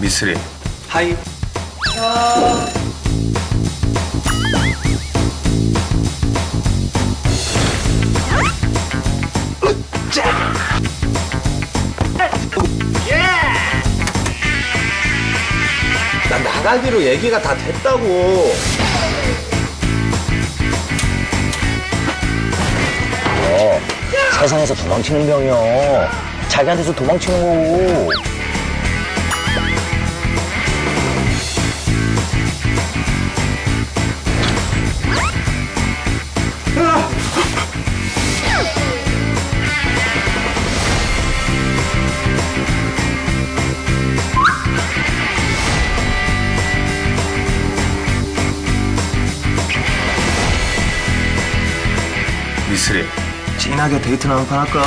미스리 하이. 난 나가기로 얘기가 다 됐다고. 어, 세상에서 도망치는 병이요. 자기한테서 도망치는 거고. 미스리 진하게 데이트나 한 판 할까?